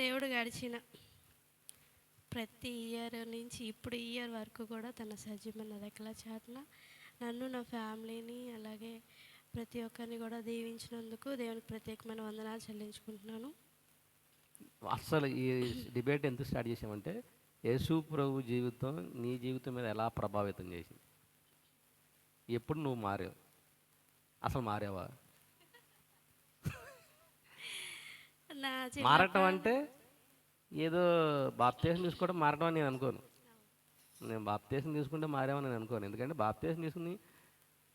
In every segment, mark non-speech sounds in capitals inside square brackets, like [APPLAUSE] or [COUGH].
దేవుడు గడిచిన ప్రతి ఇయర్ నుంచి ఇప్పుడు ఇయర్ వరకు కూడా తన సజీవమైన రెక్కల చాటున నన్ను నా ఫ్యామిలీని అలాగే ప్రతి ఒక్కరిని కూడా దీవించినందుకు దేవునికి ప్రత్యేకమైన వందనాలు చెల్లించుకుంటున్నాను. అస్సలు ఈ డిబేట్ ఎందుకు స్టార్ట్ చేసామంటే యేసు ప్రభు జీవితం నీ జీవితం మీద ఎలా ప్రభావితం చేసింది? ఎప్పుడు నువ్వు మారావు? అసలు మారావా? మారటం అంటే ఏదో బాప్తీసం తీసుకోవడం మారటం అని నేను అనుకోను. నేను బాప్తీసం తీసుకుంటే మారామని నేను అనుకోను. ఎందుకంటే బాప్తీసం తీసుకుని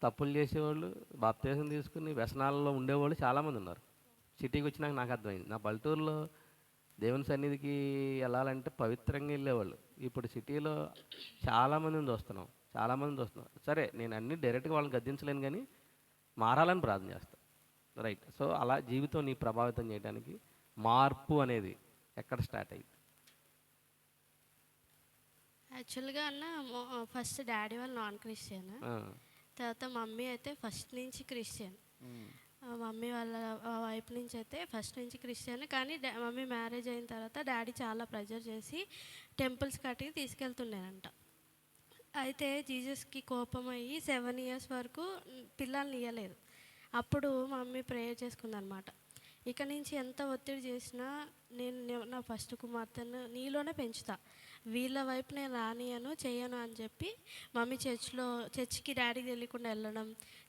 తప్పులు చేసేవాళ్ళు బాప్తీసం తీసుకుని వ్యసనాలలో ఉండేవాళ్ళు చాలామంది ఉన్నారు. సిటీకి వచ్చినాక నాకు అర్థమైంది. నా పల్లెటూరులో దేవుని సన్నిధికి వెళ్ళాలంటే పవిత్రంగా వెళ్ళేవాళ్ళు. ఇప్పుడు సిటీలో చాలామందిని చూస్తున్నాం చాలామంది చూస్తున్నాం సరే నేను అన్ని డైరెక్ట్గా వాళ్ళని గద్దించలేను కానీ మారాలని ప్రార్థన చేస్తాను రైట్. సో అలా జీవితం నీ ప్రభావితం చేయడానికి మార్పు అనేది ఎక్కడ స్టార్ట్ అయింది? యాక్చువల్గా అన్న ఫస్ట్ డాడీ వాళ్ళు నాన్ క్రిస్టియన్. తర్వాత మమ్మీ అయితే ఫస్ట్ నుంచి క్రిస్టియన్. మమ్మీ వాళ్ళ వైపు నుంచి అయితే ఫస్ట్ నుంచి క్రిస్టియన్. కానీ మమ్మీ మ్యారేజ్ అయిన తర్వాత డాడీ చాలా ప్రెజర్ చేసి టెంపుల్స్ కట్టి తీసుకెళ్తుండేనంట. అయితే జీసస్కి కోపం అయ్యి సెవెన్ ఇయర్స్ వరకు పిల్లల్ని ఇవ్వలేదు అప్పుడు మమ్మీ ప్రేయర్ చేసుకుందనమాట. ఇక నుంచి ఎంత ఒత్తిడి చేసినా నేను నా ఫస్ట్ కుమార్తెను నీలోనే పెంచుతా. వీళ్ళ వైపు నేను రానియను చేయను అని చెప్పి మమ్మీ చర్చ్లో చర్చ్కి డాడీకి తెలియకుండా వెళ్ళడం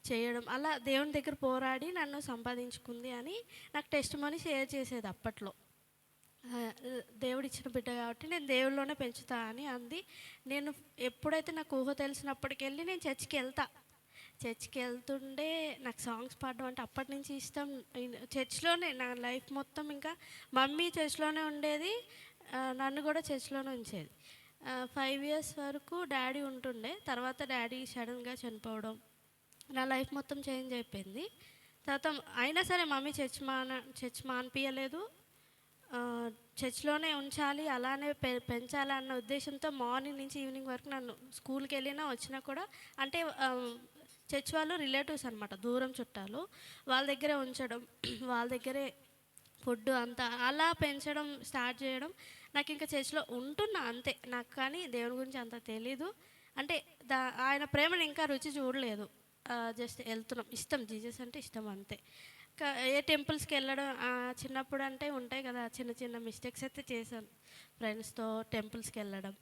చేయడం అలా దేవుని దగ్గర పోరాడి నన్ను సంపాదించుకుంది అని నాకు టెస్ట్ మనీ షేర్ చేసేది అప్పట్లో. దేవుడిచ్చిన బిడ్డ కాబట్టి నేను దేవుళ్ళలోనే పెంచుతా అని అంది. నేను ఎప్పుడైతే నాకు ఊహ తెలిసినప్పటికెళ్ళి నేను చర్చికి వెళ్తా. చర్చ్కి వెళ్తుండే నాకు సాంగ్స్ పాడడం అంటే అప్పటి నుంచి ఇష్టం. చర్చ్లోనే నా లైఫ్ మొత్తం ఇంకా మమ్మీ చర్చ్లోనే ఉండేది నన్ను కూడా చర్చ్లోనే ఉంచేది. ఫైవ్ ఇయర్స్ వరకు డాడీ ఉంటుండే తర్వాత డాడీ సడన్గా చనిపోవడం నా లైఫ్ మొత్తం చేంజ్ అయిపోయింది. తర్వాత అయినా సరే మమ్మీ చర్చ్ మాన చర్చ్ మానిపించలేదు చర్చ్లోనే ఉంచాలి అలానే పె పెంచాలి అన్న ఉద్దేశంతో మార్నింగ్ నుంచి ఈవినింగ్ వరకు నన్ను స్కూల్కి వెళ్ళినా వచ్చినా కూడా అంటే చర్చ్ వాళ్ళు రిలేటివ్స్ అనమాట దూరం చుట్టాలు. వాళ్ళ దగ్గరే ఉంచడం [CLEARS THROAT] వాళ్ళ దగ్గరే ఫుడ్ అంతా అలా పెంచడం స్టార్ట్ చేయడం నాకు ఇంకా చర్చ్లో ఉంటున్నా అంతే. నాకు కానీ దేవుని గురించి అంత తెలీదు. అంటే దా ఆయన ప్రేమను ఇంకా రుచి చూడలేదు. జస్ట్ వెళ్తున్నాం. ఇష్టం. జీసస్ అంటే ఇష్టం అంతే. ఏ టెంపుల్స్కి వెళ్ళడం చిన్నప్పుడు అంటే ఉంటాయి కదా చిన్న చిన్న మిస్టేక్స్ అయితే చేశాను. ఫ్రెండ్స్తో టెంపుల్స్కి వెళ్ళడం.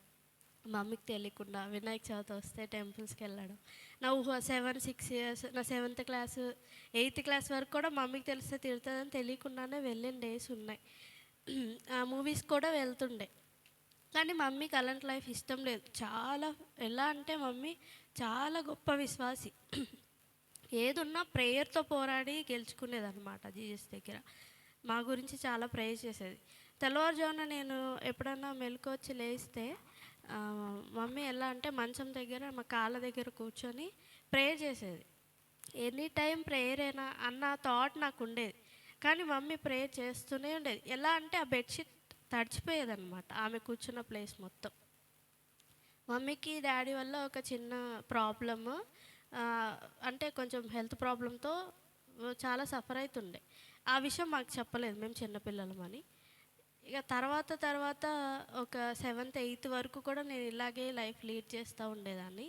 మమ్మీకి తెలియకుండా వినాయక చవితి వస్తే టెంపుల్స్కి వెళ్ళడం. నా ఊహ సెవెన్ సిక్స్ ఇయర్స్ నా సెవెంత్ క్లాస్ ఎయిత్ క్లాస్ వరకు కూడా మమ్మీకి తెలిస్తే తిడుతుందని తెలియకుండానే వెళ్ళిన డేస్ ఉన్నాయి. ఆ మూవీస్ కూడా వెళ్తుండే. కానీ మమ్మీకి అలాంటి లైఫ్ ఇష్టం లేదు. చాలా ఎలా అంటే మమ్మీ చాలా గొప్ప విశ్వాసి. ఏదున్నా ప్రేయర్తో పోరాడి గెలుచుకునేదన్నమాట జీజస్ దగ్గర. మా గురించి చాలా ప్రేయర్ చేసేది. తెల్లవారుజామున నేను ఎప్పుడన్నా మెలకు వచ్చి లేస్తే మమ్మీ ఎలా అంటే మంచం దగ్గర మా కాళ్ళ దగ్గర కూర్చొని ప్రేయర్ చేసేది. ఎనీ టైం ప్రేయర్ అయినా అన్న థాట్ నాకు ఉండేది. కానీ మమ్మీ ప్రేయర్ చేస్తూనే ఉండేది. ఎలా అంటే ఆ బెడ్షీట్ తడిచిపోయేదన్నమాట ఆమె కూర్చున్న ప్లేస్ మొత్తం. మమ్మీకి డాడీ వల్ల ఒక చిన్న ప్రాబ్లమ్ అంటే కొంచెం హెల్త్ ప్రాబ్లంతో చాలా సఫర్ అవుతుండే ఆ విషయం మాకు చెప్పలేదు మేము చిన్నపిల్లలమని. ఇక తర్వాత తర్వాత ఒక సెవెంత్ ఎయిత్ వరకు కూడా నేను ఇలాగే లైఫ్ లీడ్ చేస్తూ ఉండేదాన్ని.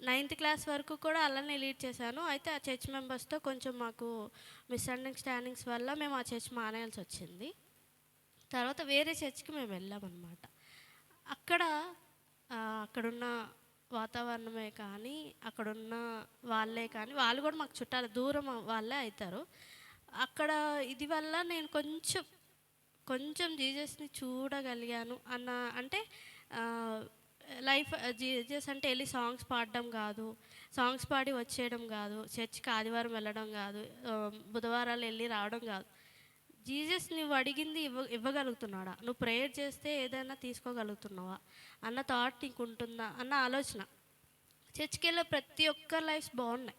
నైన్త్ క్లాస్ వరకు కూడా అలానే లీడ్ చేశాను. అయితే ఆ చర్చ్ మెంబర్స్తో కొంచెం మాకు మిస్అండర్స్టాండింగ్స్ వల్ల మేము ఆ చర్చ్ మానేయాల్సి వచ్చింది. తర్వాత వేరే చర్చ్కి మేము వెళ్ళామన్నమాట. అక్కడ అక్కడున్న వాతావరణమే కానీ అక్కడున్న వాళ్ళే కానీ వాళ్ళు కూడా మాకు చుట్టాలు దూరం వాళ్ళే అవుతారు అక్కడ ఇది వల్ల నేను కొంచెం కొంచెం జీజస్ని చూడగలిగాను అన్న అంటే లైఫ్ జీజస్ అంటే వెళ్ళి సాంగ్స్ పాడడం కాదు. సాంగ్స్ పాడి వచ్చేయడం కాదు. చర్చ్కి ఆదివారం వెళ్ళడం కాదు. బుధవారాలు వెళ్ళి రావడం కాదు. జీసస్ నువ్వు అడిగింది ఇవ్వ ఇవ్వగలుగుతున్నాడా? నువ్వు ప్రేయర్ చేస్తే ఏదైనా తీసుకోగలుగుతున్నావా? అన్న థాట్ నీకు ఉంటుందా అన్న ఆలోచన. చర్చ్కి వెళ్ళే ప్రతి ఒక్కరి లైఫ్స్ బాగున్నాయి.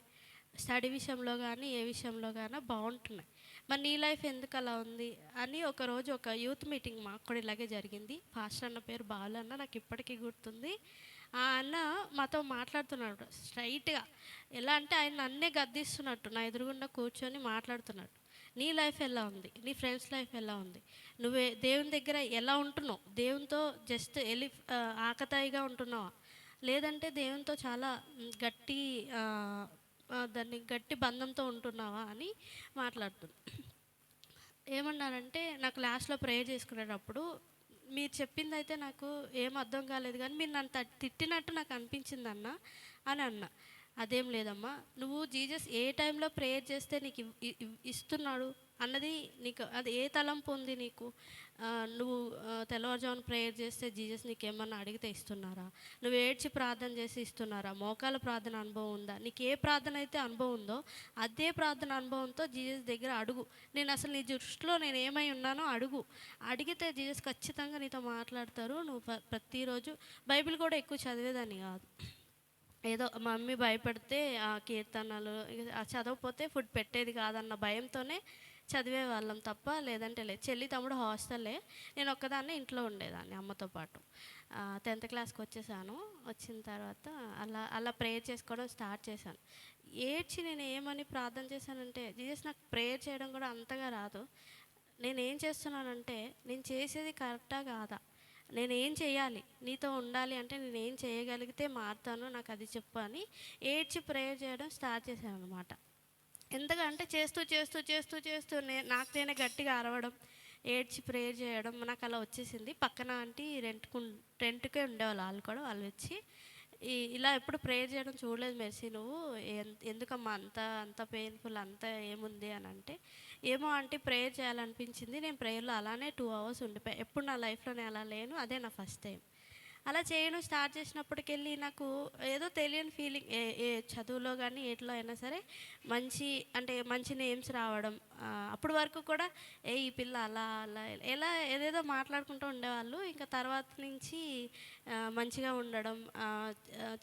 స్టడీ విషయంలో కానీ ఏ విషయంలో కానీ బాగుంటున్నాయి. మరి నీ లైఫ్ ఎందుకు అలా ఉంది అని ఒకరోజు ఒక యూత్ మీటింగ్ మాకు కూడా ఇలాగే జరిగింది. ఫాస్టర్ అన్న పేరు బాలు అన్న నాకు ఇప్పటికీ గుర్తుంది. ఆ అన్న మాతో మాట్లాడుతున్నాడు స్ట్రైట్గా ఎలా అంటే ఆయన నన్నే గద్దిస్తున్నట్టు నా ఎదురుగుండా కూర్చొని మాట్లాడుతున్నాడు. నీ లైఫ్ ఎలా ఉంది? నీ ఫ్రెండ్స్ లైఫ్ ఎలా ఉంది? నువ్వే దేవుని దగ్గర ఎలా ఉంటున్నావు? దేవునితో జస్ట్ ఎలి ఆకతాయిగా ఉంటున్నావా? లేదంటే దేవునితో చాలా గట్టి దాన్ని గట్టి బంధంతో ఉంటున్నావా అని మాట్లాడుతుంది. ఏమన్నారంటే నాకు లాస్ట్లో ప్రేయర్ చేసుకునేటప్పుడు మీరు చెప్పింది అయితే నాకు ఏం అర్థం కాలేదు కానీ మీరు నన్ను తిట్టినట్టు నాకు అనిపించింది అన్న అని అన్న. అదేం లేదమ్మా నువ్వు జీజస్ ఏ టైంలో ప్రేయర్ చేస్తే నీకు ఇస్తున్నాడు? అన్నది నీకు అది ఏ తలంపు ఉంది నీకు? నువ్వు తెల్లవారుజామున ప్రేయర్ చేస్తే జీజస్ నీకేమన్నా అడిగితే ఇస్తున్నారా? నువ్వు ఏడ్చి ప్రార్థన చేసి ఇస్తున్నారా? మోకాల ప్రార్థన అనుభవం ఉందా? నీకు ఏ ప్రార్థన అయితే అనుభవం ఉందో అదే ప్రార్థన అనుభవంతో జీజస్ దగ్గర అడుగు. నేను అసలు నీ దృష్టిలో నేను ఏమై ఉన్నానో అడుగు. అడిగితే జీజస్ ఖచ్చితంగా నీతో మాట్లాడతారు. నువ్వు ప్రతిరోజు బైబిల్ కూడా ఎక్కువ చదివేదాన్ని కాదు. ఏదో మమ్మీ భయపడితే ఆ కీర్తనలు ఆ చదవకపోతే ఫుడ్ పెట్టేది కాదన్న భయంతోనే చదివే వాళ్ళం తప్ప లేదంటే లేదు. చెల్లి తమ్ముడు హాస్టల్లే నేను ఒక్కదాన్నే ఇంట్లో ఉండేదాన్ని అమ్మతో పాటు. టెన్త్ క్లాస్కి వచ్చేసాను. వచ్చిన తర్వాత అలా అలా ప్రేయర్ చేసుకోవడం స్టార్ట్ చేశాను. ఏడ్చి నేను ఏమని ప్రార్థన చేశానంటే జీజస్ నాకు ప్రేయర్ చేయడం కూడా అంతగా రాదు. నేను ఏం చేస్తున్నానంటే నేను చేసేది కరెక్టా కాదా? నేను ఏం చేయాలి? నీతో ఉండాలి అంటే నేను ఏం చేయగలిగితే మారుతాను నాకు అది చెప్పు అని ఏడ్చి ప్రేయర్ చేయడం స్టార్ట్ చేశాను అనమాట ఎందుకంటే చేస్తూ చేస్తూ చేస్తూ చేస్తూ నే నాకు నేనే గట్టిగా అరవడం ఏడ్చి ప్రేయర్ చేయడం నాకు అలా వచ్చేసింది. పక్కన ఆంటీ రెంట్కు రెంట్కే ఉండేవాళ్ళు వాళ్ళు కూడా వాళ్ళు వచ్చి ఈ ఇలా ఎప్పుడు ప్రేయర్ చేయడం చూడలేదు మెర్సీ నువ్వు ఎందుకమ్మా అంత అంత పెయిన్ఫుల్ అంత ఏముంది అని అంటే ఏమో అంటే ప్రేయర్ చేయాలనిపించింది. నేను ప్రేయర్లో అలానే టూ అవర్స్ ఉండిపోయాను ఎప్పుడు నా లైఫ్లో నేను అలా లేను అదే నా ఫస్ట్ టైం అలా చేయడం స్టార్ట్ చేసినప్పటికెళ్ళి నాకు ఏదో తెలియని ఫీలింగ్ ఏ ఏ చదువులో కానీ ఎట్లా అయినా సరే మంచి అంటే మంచి నేమ్స్ రావడం అప్పటి వరకు కూడా ఏ ఈ పిల్ల అలా అలా ఎలా ఏదేదో మాట్లాడుకుంటూ ఉండేవాళ్ళు. ఇంకా తర్వాత నుంచి మంచిగా ఉండడం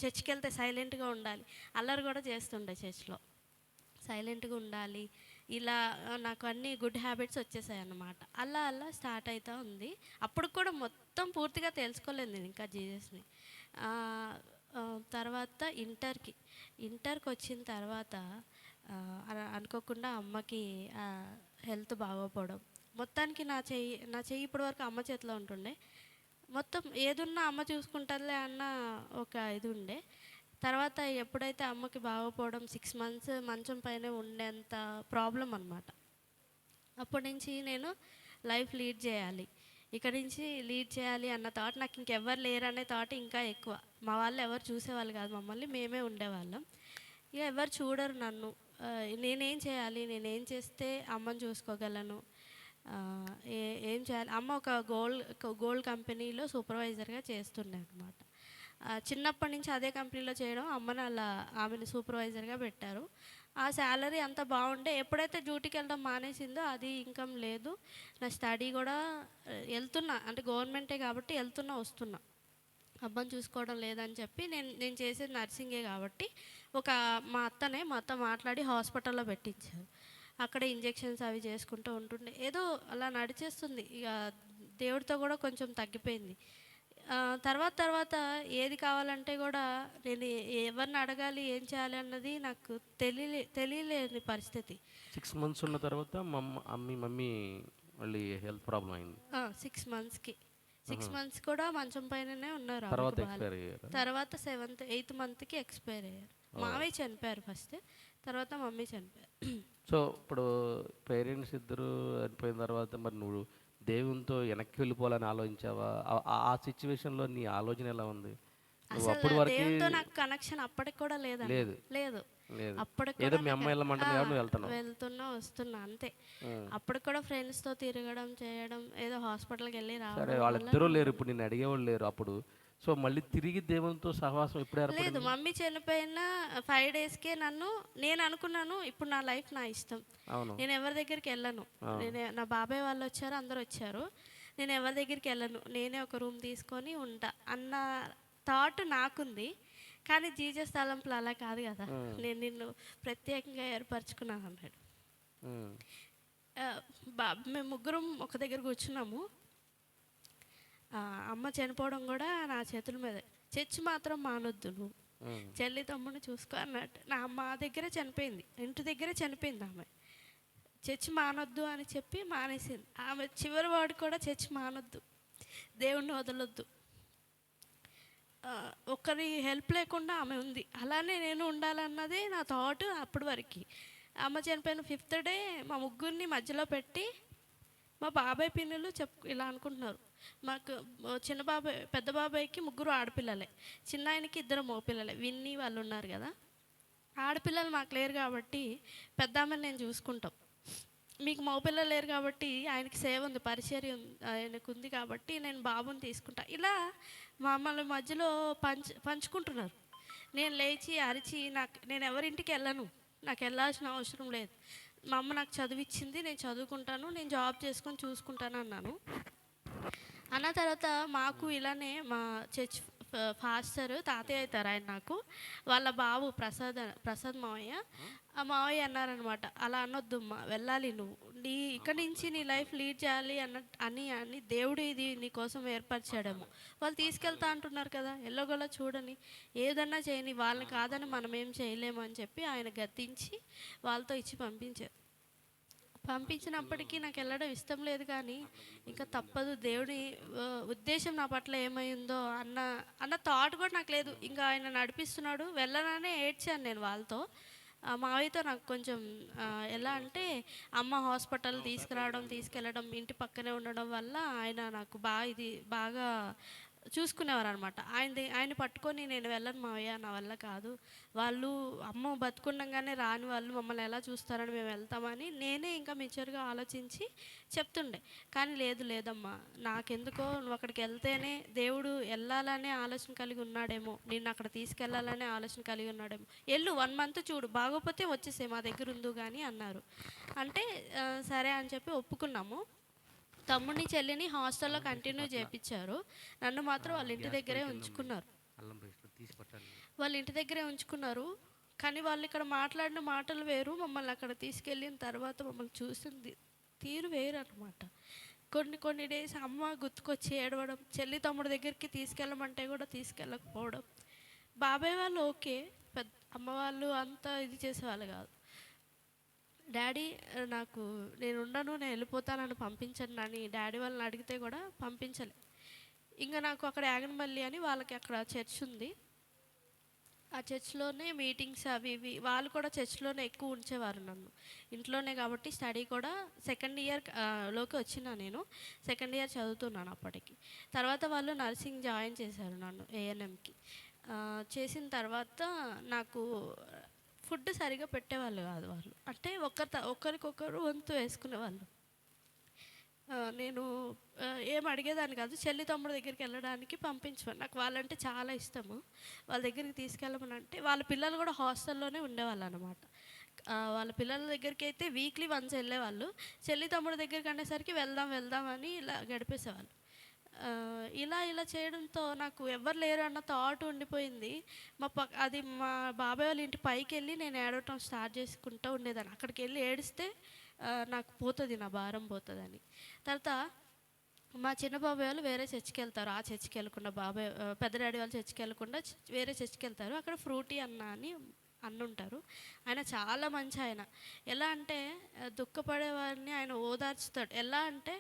చర్చ్కి వెళ్తే సైలెంట్గా ఉండాలి. అల్లరి కూడా చేస్తుండే చర్చ్లో. సైలెంట్గా ఉండాలి. ఇలా నాకు అన్ని గుడ్ హ్యాబిట్స్ వచ్చేసాయి అన్నమాట అలా అలా స్టార్ట్ అవుతూ ఉంది. అప్పుడు కూడా మొత్తం పూర్తిగా తెలుసుకోలేదు నేను ఇంకా జీసస్ని. తర్వాత ఇంటర్కి ఇంటర్కి వచ్చిన తర్వాత అనుకోకుండా అమ్మకి హెల్త్ బాగోపోవడం. మొత్తానికి నా చెయ్యి నా చెయ్యి ఇప్పటి వరకు అమ్మ చేతిలో ఉంటుండే. మొత్తం ఏదున్నా అమ్మ చూసుకుంటుందిలే అన్న ఒక ఇది ఉండే. తర్వాత ఎప్పుడైతే అమ్మకి బాగోపోవడం సిక్స్ మంత్స్ మంచం పైన ఉండేంత ప్రాబ్లం అనమాట అప్పటి నుంచి నేను లైఫ్ లీడ్ చేయాలి. ఇక్కడి నుంచి లీడ్ చేయాలి అన్న థాట్ నాకు ఇంకెవ్వరు లేరు అనే థాట్ ఇంకా ఎక్కువ. మా వాళ్ళు ఎవరు చూసేవాళ్ళు కాదు మమ్మల్ని మేమే ఉండేవాళ్ళం. ఇక ఎవరు చూడరు నన్ను. నేనేం చేయాలి నేనేం చేస్తే అమ్మని చూసుకోగలను? ఏ ఏం చేయాలి? అమ్మ ఒక గోల్డ్ గోల్డ్ కంపెనీలో సూపర్వైజర్గా చేస్తుండే అనమాట చిన్నప్పటి నుంచి అదే కంపెనీలో చేయడం అమ్మని అలా ఆమెను సూపర్వైజర్గా పెట్టారు. ఆ శాలరీ అంత బాగుండే ఎప్పుడైతే డ్యూటీకి వెళ్ళడం మానేసిందో అది ఇన్కమ్ లేదు. నా స్టడీ కూడా వెళ్తున్నా. అంటే గవర్నమెంటే కాబట్టి వెళ్తున్నా వస్తున్నా. అబ్బని చూసుకోవడం లేదని చెప్పి నేను నేను చేసేది నర్సింగే కాబట్టి ఒక మా అత్తనే మా అత్త మాట్లాడి హాస్పిటల్లో పెట్టించారు. అక్కడ ఇంజెక్షన్స్ అవి చేసుకుంటూ ఉంటుండే. ఏదో అలా నడిచేస్తుంది. ఇక దేవుడితో కూడా కొంచెం తగ్గిపోయింది. తర్వాత తర్వాత ఏది కావాలంటే కూడా నేను ఎవరిని అడగాలి ఏం చేయాలి అన్నది నాకు తెలియలే తెలియలేని పరిస్థితి. సిక్స్ మంత్స్ ఉన్న తర్వాత మా అమ్మ అమ్మి మమ్మీ మళ్ళీ హెల్త్ ప్రాబ్లం అయింది. సిక్స్ మంత్స్కి సిక్స్ మంత్స్ కూడా మంచం పైననే ఉన్నారు తర్వాత. ఎక్స్పైర్ అయ్యారు? తర్వాత సెవెంత్ ఎయిత్ మంత్కి ఎక్స్పైర్ అయ్యారు. మావయ్య చనిపోయారు ఫస్ట్ తర్వాత మమ్మీ చనిపోయారు. సో ఇప్పుడు పేరెంట్స్ ఇద్దరు చనిపోయిన తర్వాత మరి నువ్వు దేవునితో వెనక్కి వెళ్ళిపోవాలని ఆలోచించావా? ఆ- సిచ్యువేషన్లో నీ ఆలోచన ఎలా ఉంది? అప్పటి వరకు నాకు కనెక్షన్ అప్పటికి కూడా లేదు. లేదు. లేదు. అప్పటికి ఏదో మీ అమ్మ నాకు- వెళ్ళమంటుంది ఆ, కాబట్టి నువ్వు వెళ్తున్నావు? వెళ్తున్నా వస్తున్నా అంతే. అప్పటికి కూడా ఫ్రెండ్స్తో తిరగడం చేయడం ఏదో హాస్పిటల్కి వెళ్ళి రావడం వాళ్ళిద్దరూ లేరు. ఇప్పుడు నేను అడిగేవాళ్ళు లేరు. అప్పుడు సో మళ్ళీ తిరిగి దేవునితో సహవాసం ఎప్పుడు లేదు మమ్మీ చనిపోయిన ఫైవ్ డేస్కే నన్ను నేను అనుకున్నాను ఇప్పుడు నా లైఫ్ నా ఇష్టం. నేను ఎవరి దగ్గరికి వెళ్ళను. నేను నా బాబాయ్ వాళ్ళు వచ్చారు అందరు వచ్చారు. నేను ఎవరి దగ్గరికి వెళ్ళను. నేనే ఒక రూమ్ తీసుకొని ఉంటా అన్న థాట్ నాకుంది. కానీ జీజస్ తలంపులు అలా కాదు కదా. నేను నిన్ను ప్రత్యేకంగా ఏర్పరచుకున్నాను అన్నాడు. మేము ముగ్గురం ఒక దగ్గర కూర్చున్నాము. అమ్మ చనిపోవడం కూడా నా చేతుల మీదే. చర్చి మాత్రం మానొద్దు నువ్వు. చెల్లి తమ్ముడిని చూసుకో అన్నట్టు. నా అమ్మ దగ్గరే చనిపోయింది. ఇంటి దగ్గరే చనిపోయింది ఆమె. చర్చి మానొద్దు అని చెప్పి మానేసింది. ఆమె చివరి వాడు కూడా చర్చి మానొద్దు. దేవుణ్ణి వదలొద్దు. ఒకరి హెల్ప్ లేకుండా ఆమె ఉంది. అలానే నేను ఉండాలన్నదే నా థాట్ అప్పటి వరకు. అమ్మ చనిపోయిన ఫిఫ్త్ డే మా ముగ్గురిని మధ్యలో పెట్టి మా బాబాయ్ పిల్లలు చెప్ ఇలా అనుకుంటున్నారు. మాకు చిన్న బాబాయ్ పెద్ద బాబాయ్కి ముగ్గురు ఆడపిల్లలే. చిన్న ఆయనకి ఇద్దరు మగపిల్లలే విన్ని వాళ్ళు ఉన్నారు కదా. ఆడపిల్లలు మాకు లేరు కాబట్టి పెద్ద ఆమెను నేను చూసుకుంటాం. మీకు మగపిల్లలు లేరు కాబట్టి ఆయనకి సేవ ఉంది పరిచర్య ఉంది ఆయనకు ఉంది కాబట్టి నేను బాబుని తీసుకుంటా. ఇలా మమ్మల్ని మధ్యలో పంచ పంచుకుంటున్నారు. నేను లేచి అరిచి నాకు నేను ఎవరింటికి వెళ్ళను. నాకు వెళ్ళాల్సిన అవసరం లేదు. మా అమ్మ నాకు చదివిచ్చింది నేను చదువుకుంటాను నేను జాబ్ చేసుకొని చూసుకుంటాను అన్నాను. అన్న తర్వాత మాకు ఇలానే మా చర్చ్ ఫాస్టర్ తాతయ్య అవుతారు ఆయన నాకు. వాళ్ళ బాబు ప్రసాద్ ప్రసాద్ మావయ్య. ఆ. మావయ్య అన్నారనమాట అలా అనొద్దమ్మా వెళ్ళాలి నువ్వు. నీ ఇక్కడి నుంచి నీ లైఫ్ లీడ్ చేయాలి అన్న అని అని దేవుడు ఇది నీ కోసం ఏర్పరిచాడేమో వాళ్ళు తీసుకెళ్తా అంటున్నారు కదా ఎల్లగొల్ల చూడని. ఏదన్నా చేయని వాళ్ళని కాదని మనం ఏం చేయలేము అని చెప్పి ఆయన గద్దించి వాళ్ళతో ఇచ్చి పంపించారు. పంపించినప్పటికీ నాకు వెళ్ళడం ఇష్టం లేదు కానీ ఇంకా తప్పదు. దేవుడి ఉద్దేశం నా పట్ల ఏమైందో అన్న అన్న థాట్ కూడా నాకు లేదు. ఇంకా ఆయన నడిపిస్తున్నాడు. వెళ్ళననే ఏడ్చాను నేను వాళ్ళతో. ఆ, మావయ్యతో నాకు కొంచెం ఎలా అంటే అమ్మ హాస్పిటల్ తీసుకురావడం తీసుకెళ్ళడం ఇంటి పక్కనే ఉండడం వల్ల ఆయన నాకు బాగా ఇది బాగా చూసుకునేవారు అనమాట ఆయన ఆయన పట్టుకొని నేను వెళ్ళను మావయ్య నా వల్ల కాదు. వాళ్ళు అమ్మ బతుకుండగానే రాని వాళ్ళు మమ్మల్ని ఎలా చూస్తారని మేము వెళ్తామని నేనే ఇంకా మెచ్యూర్గా ఆలోచించి చెప్తుండే. కానీ లేదు లేదమ్మా. నాకెందుకో నువ్వు అక్కడికి వెళ్తేనే దేవుడు వెళ్ళాలనే ఆలోచన కలిగి ఉన్నాడేమో. నిన్ను అక్కడ తీసుకెళ్ళాలనే ఆలోచన కలిగి ఉన్నాడేమో. వెళ్ళు వన్ మంత్ చూడు. బాగోపోతే వచ్చేసే మా దగ్గర ఉందో కానీ అన్నారు. అంటే సరే అని చెప్పి ఒప్పుకున్నాము. తమ్ముడిని చెల్లిని హాస్టల్లో కంటిన్యూ చేయించారు నన్ను మాత్రం వాళ్ళ ఇంటి దగ్గరే ఉంచుకున్నారు. వాళ్ళ ఇంటి దగ్గరే ఉంచుకున్నారు. కానీ వాళ్ళు ఇక్కడ మాట్లాడిన మాటలు వేరు. మమ్మల్ని అక్కడ తీసుకెళ్ళిన తర్వాత మమ్మల్ని చూసింది తీరు వేరు అనమాట కొన్ని కొన్ని డేస్ అమ్మ గుర్తుకొచ్చి ఏడవడం చెల్లి తమ్ముడి దగ్గరికి తీసుకెళ్ళమంటే కూడా తీసుకెళ్ళకపోవడం. బాబాయ్ వాళ్ళు ఓకే. పెద్ద అమ్మ వాళ్ళు అంతా ఇది చేసేవాళ్ళు కాదు. డాడీ నాకు నేను ఉండను నేను వెళ్ళిపోతానని పంపించండి అని డాడీ వాళ్ళని అడిగితే కూడా పంపించలే. ఇంకా నాకు అక్కడ యాగనమల్లి అని వాళ్ళకి అక్కడ చర్చ్ ఉంది. ఆ చర్చ్లోనే మీటింగ్స్ అవి ఇవి వాళ్ళు కూడా చర్చ్లోనే ఎక్కువ ఉంచేవారు నన్ను. ఇంట్లోనే కాబట్టి స్టడీ కూడా సెకండ్ ఇయర్లోకి వచ్చిన నేను. సెకండ్ ఇయర్ చదువుతున్నాను అప్పటికి. తర్వాత వాళ్ళు నర్సింగ్ జాయిన్ చేశారు నన్ను ఏఎన్ఎంకి చేసిన తర్వాత నాకు ఫుడ్ సరిగా పెట్టేవాళ్ళు కాదు వాళ్ళు. అంటే ఒకరి ఒకరికొకరు వంతు వేసుకునేవాళ్ళు నేను ఏం అడిగేదాన్ని కాదు. చెల్లి తమ్ముడు దగ్గరికి వెళ్ళడానికి పంపించమని నాకు వాళ్ళంటే చాలా ఇష్టము. వాళ్ళ దగ్గరికి తీసుకెళ్ళమని అంటే వాళ్ళ పిల్లలు కూడా హాస్టల్లోనే ఉండేవాళ్ళు అనమాట వాళ్ళ పిల్లల దగ్గరికి అయితే వీక్లీ వన్స్ వెళ్ళేవాళ్ళు. చెల్లి తమ్ముడు దగ్గరికి అనేసరికి వెళ్దాం వెళ్దాం అని ఇలా గడిపేసేవాళ్ళు. ఇలా ఇలా చేయడంతో నాకు ఎవరు లేరు అన్న థాట్ ఉండిపోయింది. మా ప అది మా బాబాయ్ వాళ్ళ ఇంటి పైకి వెళ్ళి నేను ఏడవటం స్టార్ట్ చేసుకుంటూ ఉండేదాన్ని. అక్కడికి వెళ్ళి ఏడిస్తే నాకు పోతుంది నా భారం పోతుందని. తర్వాత మా చిన్న బాబాయ్ వాళ్ళు వేరే చర్చికి వెళ్తారు ఆ చర్చికి వెళ్ళకుండా బాబాయ్ పెద్ద డాడీ వాళ్ళు చర్చికి వెళ్ళకుండా వేరే చర్చికి వెళ్తారు అక్కడ ఫ్రూటీ అన్న అని అన్న ఉంటారు ఆయన చాలా మంచి ఆయన. ఎలా అంటే దుఃఖపడే వారిని ఆయన ఓదార్చుతాడు. ఎలా అంటే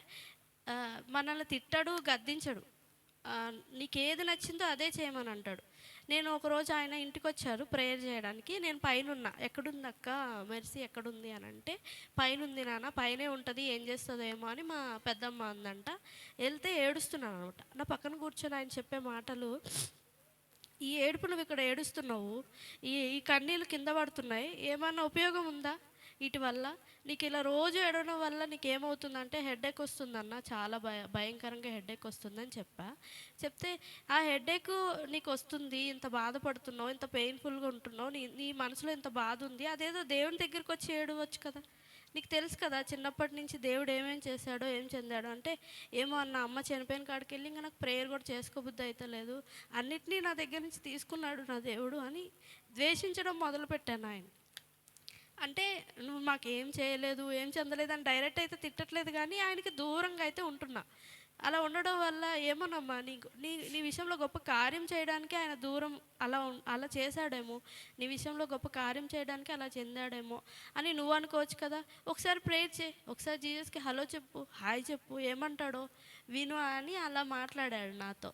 మనల్ని తిట్టడు గద్దించడు. నీకేది నచ్చిందో అదే చేయమని అంటాడు. నేను ఒకరోజు ఆయన ఇంటికి వచ్చారు ప్రేయర్ చేయడానికి. నేను పైన ఉన్నా ఎక్కడుంది అక్క మెర్సీ ఎక్కడుంది? అని అంటే పైన ఉంది నాన్న పైనే ఉంటుంది. ఏం చేస్తుందో ఏమో అని మా పెద్దమ్మ అందంట. వెళ్తే ఏడుస్తున్నాను అనమాట నా పక్కన కూర్చొని ఆయన చెప్పే మాటలు ఈ ఏడుపు నువ్వు ఇక్కడ ఏడుస్తున్నావు? ఈ ఈ కన్నీళ్ళు కింద పడుతున్నాయి. ఏమన్నా ఉపయోగం ఉందా? వీటి వల్ల నీకు ఇలా రోజు ఎడవడం వల్ల నీకు ఏమవుతుందంటే హెడేక్ వస్తుందన్న చాలా భయ భయంకరంగా హెడేక్ వస్తుందని చెప్పా. చెప్తే ఆ హెడేక్ నీకు వస్తుంది ఇంత బాధపడుతున్నావు ఇంత పెయిన్ఫుల్గా ఉంటున్నావు నీ నీ మనసులో ఇంత బాధ ఉంది అదేదో దేవుని దగ్గరికి వచ్చి ఏడవచ్చు కదా. నీకు తెలుసు కదా చిన్నప్పటి నుంచి దేవుడు ఏమేం చేశాడో ఏం చెందాడో అంటే ఏమో అన్న అమ్మ చనిపోయిన కాడికి వెళ్ళి ఇంకా నాకు ప్రేయర్ కూడా చేసుకోబుద్ధి అయితే లేదు అన్నిటినీ నా దగ్గర నుంచి తీసుకున్నాడు నా దేవుడు అని ద్వేషించడం మొదలుపెట్టాను ఆయన. అంటే నువ్వు మాకేం చేయలేదు ఏం చెందలేదు అని డైరెక్ట్ అయితే తిట్టట్లేదు కానీ ఆయనకి దూరంగా అయితే ఉంటున్నా. అలా ఉండడం వల్ల ఏమోనమ్మా నీకు నీ నీ విషయంలో గొప్ప కార్యం చేయడానికి ఆయన దూరం అలా అలా చేశాడేమో నీ విషయంలో గొప్ప కార్యం చేయడానికి అలా చెందాడేమో అని నువ్వు అనుకోవచ్చు కదా. ఒకసారి ప్రేయర్ చేయి ఒకసారి జీజస్కి హలో చెప్పు హాయ్ చెప్పు ఏమంటాడో విను అని అలా మాట్లాడాడు నాతో.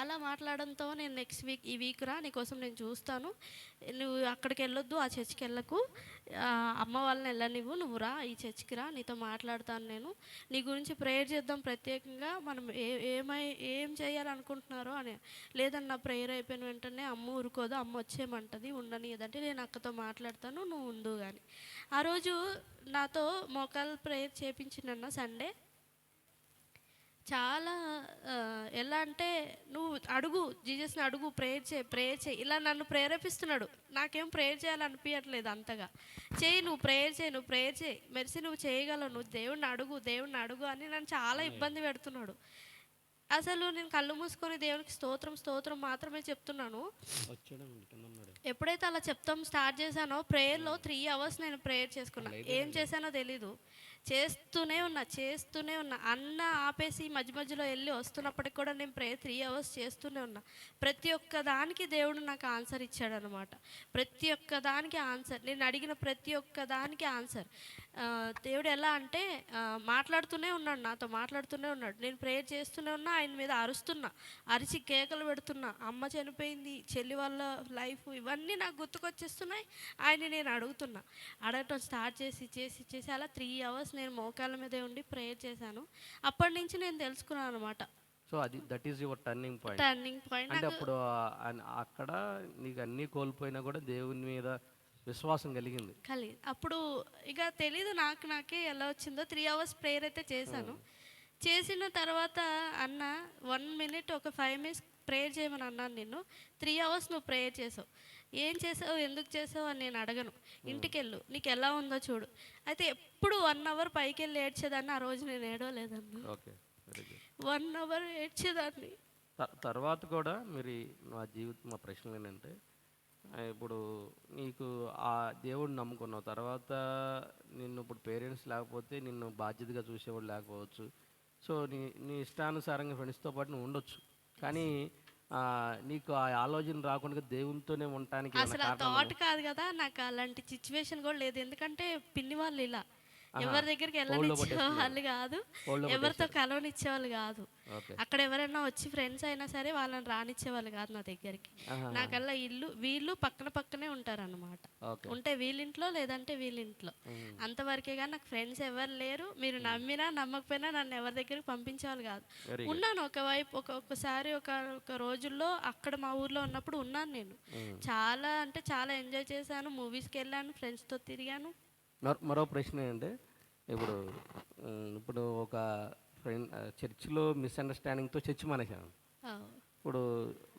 అలా మాట్లాడడంతో నేను నెక్స్ట్ వీక్ ఈ వీక్ రా నీకోసం నేను చూస్తాను. నువ్వు అక్కడికి వెళ్ళొద్దు ఆ చర్చికి వెళ్ళకు. అమ్మ వాళ్ళని వెళ్ళనివ్వు నువ్వు రా ఈ చర్చికి రా నీతో మాట్లాడతాను నేను. నీ గురించి ప్రేయర్ చేద్దాం ప్రత్యేకంగా. మనం ఏ ఏమై ఏం చేయాలనుకుంటున్నారో అని. లేదన్న ప్రేయర్ అయిపోయిన వెంటనే అమ్మ ఊరుకోదు అమ్మ వచ్చేయమంటుంది ఉండని ఏదంటే నేను అక్కతో మాట్లాడతాను నువ్వు ఉండు కానీ ఆ రోజు నాతో మోకాల్ ప్రేయర్ చేపించినన్న సండే చాలా ఎలా అంటే నువ్వు అడుగు జీజస్ని అడుగు ప్రేయర్ చేయి ప్రేయర్ చేయి. ఇలా నన్ను ప్రేరేపిస్తున్నాడు. నాకేం ప్రేయర్ చేయాలనిపించట్లేదు అంతగా. చేయి నువ్వు ప్రేయర్ చేయి నువ్వు ప్రేయర్ చేయి. మెరిసి నువ్వు చేయగలవు నువ్వు దేవుణ్ణి అడుగు దేవుణ్ణి అడుగు అని నన్ను చాలా ఇబ్బంది పెడుతున్నాడు. అసలు నేను కళ్ళు మూసుకొని దేవునికి స్తోత్రం స్తోత్రం మాత్రమే చెప్తున్నాను. ఎప్పుడైతే అలా చెప్తాం స్టార్ట్ చేశానో ప్రేయర్లో త్రీ అవర్స్ నేను ప్రేయర్ చేసుకున్నా. ఏం చేశానో తెలీదు. చేస్తూనే ఉన్నా చేస్తూనే ఉన్నా. అన్న ఆపేసి మధ్య మధ్యలో వెళ్ళి వస్తున్నప్పటికి కూడా నేను ప్రే త్రీ అవర్స్ చేస్తూనే ఉన్నా. ప్రతి ఒక్క దానికి దేవుడు నాకు ఆన్సర్ ఇచ్చాడనమాట ప్రతి ఒక్క దానికి ఆన్సర్. నేను అడిగిన ప్రతి ఒక్క దానికి ఆన్సర్. దేవుడు ఎలా అంటే మాట్లాడుతూనే ఉన్నాడు నాతో మాట్లాడుతూనే ఉన్నాడు. నేను ప్రేయర్ చేస్తూనే ఉన్నా ఆయన మీద అరుస్తున్నా అరిచి కేకలు పెడుతున్నా. అమ్మ చనిపోయింది చెల్లి వాళ్ళ లైఫ్ ఇవన్నీ నాకు గుర్తుకొచ్చేస్తున్నాయి ఆయన నేను అడుగుతున్నా. అడగటం స్టార్ట్ చేసి చేసి చేసి అలా త్రీ అవర్స్ నేను మోకాళ్ళ మీదే ఉండి ప్రేయర్ చేశాను. అప్పటి నుంచి నేను తెలుసుకున్నాను అనమాట సో అది that is your turning point turning point అంటే అప్పుడు అక్కడ నీకు అన్నీ కోల్పోయినా కూడా దేవుని మీద విశ్వాసం కలిగింది. కలిగి అప్పుడు ఇక తెలీదు నాకు నాకే ఎలా వచ్చిందో. త్రీ అవర్స్ ప్రేయర్ అయితే చేశాను. చేసిన తర్వాత అన్న వన్ మినిట్ ఒక ఫైవ్ మినిట్స్ ప్రేయర్ చేయమని అన్నాను నిన్ను. త్రీ అవర్స్ నువ్వు ప్రేయర్ చేసావు. ఏం చేసావు ఎందుకు చేసావు అని నేను అడగను. ఇంటికి వెళ్ళు నీకు ఎలా ఉందో చూడు. అయితే ఎప్పుడు వన్ అవర్ పైకి వెళ్ళి ఏడ్చేదాన్ని. ఆ రోజు నేను ఏడవలేదన్న. Okay very good. One hour ఏడ్చేదాన్ని. తర్వాత కూడా మీరు మా జీవితం మా ప్రశ్నలు ఏంటంటే ఇప్పుడు నీకు ఆ దేవుడిని నమ్ముకున్నావు. తర్వాత నిన్ను ఇప్పుడు పేరెంట్స్ లేకపోతే నిన్ను బాధ్యతగా చూసేవాడు లేకపోవచ్చు. సో నీ నీ ఇష్టానుసారంగా ఫ్రెండ్స్తో పాటు నువ్వు ఉండొచ్చు. కానీ ఆ, నీకు ఆ ఆలోచన రాకుండా దేవునితోనే ఉండటానికి అసలు ఆ థాట్ కాదు కదా. నాకు అలాంటి సిచ్యువేషన్ కూడా లేదు. ఎందుకంటే పిన్ని వాళ్ళు ఇలా. ఎవరి దగ్గరికి వెళ్ళనిచ్చే వాళ్ళు కాదు. ఎవరితో కలవనిచ్చే వాళ్ళు కాదు. అక్కడ ఎవరైనా వచ్చి ఫ్రెండ్స్ అయినా సరే వాళ్ళని రానిచ్చే వాళ్ళు కాదు నా దగ్గరికి. నాకల్లా ఇల్లు వీళ్ళు పక్కన పక్కనే ఉంటారన్నమాట. ఓకే. ఉంటే వీళ్ళింట్లో లేదంటే వీళ్ళింట్లో. అంతవరకే కానీ నాకు ఫ్రెండ్స్ ఎవరు లేరు. మీరు నమ్మినా నమ్మకపోయినా నన్ను ఎవరి దగ్గరికి పంపించేవాళ్ళు కాదు. ఉన్నాను ఒకవైపు ఒక ఒక్కసారి ఒక ఒక రోజుల్లో అక్కడ మా ఊర్లో ఉన్నప్పుడు ఉన్నాను నేను. చాలా అంటే చాలా ఎంజాయ్ చేశాను. మూవీస్కి వెళ్ళాను ఫ్రెండ్స్తో తిరిగాను. మరో మరో ప్రశ్న ఏంటంటే ఇప్పుడు ఇప్పుడు ఒక ఫ్రెండ్ చర్చిలో మిస్అండర్స్టాండింగ్తో చర్చ్ మానేశాను. ఆ, ఇప్పుడు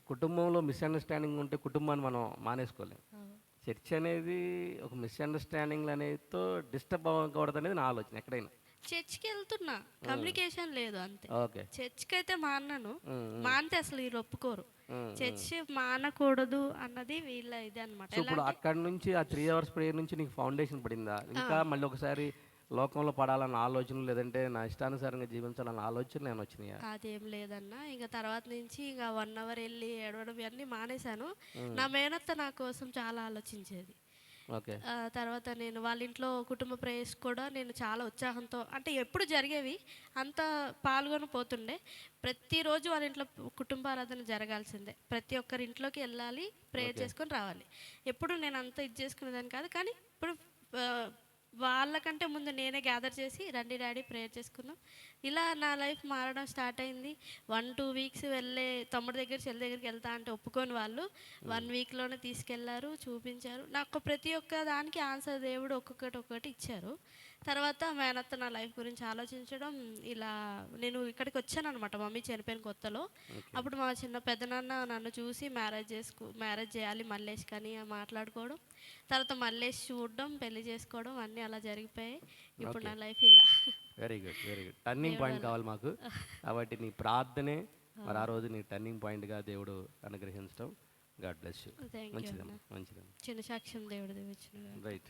కుటుంబంలో మిస్అండర్స్టాండింగ్ ఉంటే కుటుంబాన్ని మనం మానేసుకోలేం. చర్చ్ అనేది ఒక మిస్అండర్స్టాండింగ్ అనేదితో డిస్టర్బ్ అవ్వకూడదు అనేది నా ఆలోచన ఎక్కడైనా. చర్చ్కి వెళ్తున్నా కమ్యూనికేషన్ లేదు అంతే. ఓకే. చర్చ్కి అయితే మానను మానితే అసలు వీళ్ళు ఒప్పుకోరు. చర్చ్ మానకూడదు అన్నది వీళ్ళ ఇది అనమాట ఇప్పుడు అక్కడ నుంచి ఆ త్రీ అవర్స్ ప్రేయర్ నుంచి నీకు ఫౌండేషన్ పడిందా? ఇంకా మళ్ళీ ఒకసారి లోకంలో పడాలన్న ఆలోచన లేదంటే నా ఇష్టానుసారంగా జీవించాలన్న ఆలోచన నేను వచ్చినాయా? అదేం లేదన్నా. ఇంకా తర్వాత నుంచి ఇంకా వన్ అవర్ వెళ్ళి ఏడవడం ఇవన్నీ మానేశాను. నా మేనత్త నా కోసం చాలా ఆలోచించేది. తర్వాత నేను వాళ్ళ ఇంట్లో కుటుంబ ప్రేయర్స్ కూడా నేను చాలా ఉత్సాహంతో అంటే ఎప్పుడు జరిగేవి అంత పాల్గొని పోతుండే. ప్రతిరోజు వాళ్ళ ఇంట్లో కుటుంబ ఆరాధన జరగాల్సిందే. ప్రతి ఒక్కరి ఇంట్లోకి వెళ్ళాలి ప్రేయర్ చేసుకొని రావాలి. ఎప్పుడు నేను అంత ఇది చేసుకునేదాన్ని కాదు కానీ ఇప్పుడు వాళ్ళకంటే ముందు నేనే గ్యాదర్ చేసి రండి డాడీ ప్రేయర్ చేసుకుందాం. ఇలా నా లైఫ్ మారడం స్టార్ట్ అయింది. వన్ టూ వీక్స్ వెళ్ళే తమ్ముడి దగ్గర చెల్లి దగ్గరికి వెళ్తా అంటే ఒప్పుకొని వాళ్ళు వన్ వీక్లోనే తీసుకెళ్ళారు చూపించారు. నాకు ప్రతి ఒక్క దానికి ఆన్సర్ దేవుడు ఒక్కొక్కటి ఒక్కొక్కటి ఇచ్చారు. తర్వాత మేనత్త నా లైఫ్ గురించి ఆలోచించడం ఇలా నేను ఇక్కడికి వచ్చాను అనమాట మమ్మీ చనిపోయిన కొత్తలో. అప్పుడు మా చిన్న పెద్దనాన్న నన్ను చూసి మ్యారేజ్ చేసుకు మ్యారేజ్ చేయాలి మల్లేష్ కానీ మాట్లాడుకోవడం తర్వాత మల్లేష్ చూడడం పెళ్ళి చేసుకోవడం అన్నీ అలా జరిగిపోయాయి. ఇప్పుడు నా లైఫ్ ఇలా. Very good very good turning point కావాలి మాకు. కాబట్టి నీ ప్రార్థనే మరి ఆ రోజు నీ టర్నింగ్ పాయింట్గా దేవుడు అనుగ్రహించడం. గాడ్ బ్లెస్ యూ మంచిదమ్మా మంచిదమ్మా. చిన్న సాక్ష్యం దేవుడు రైట్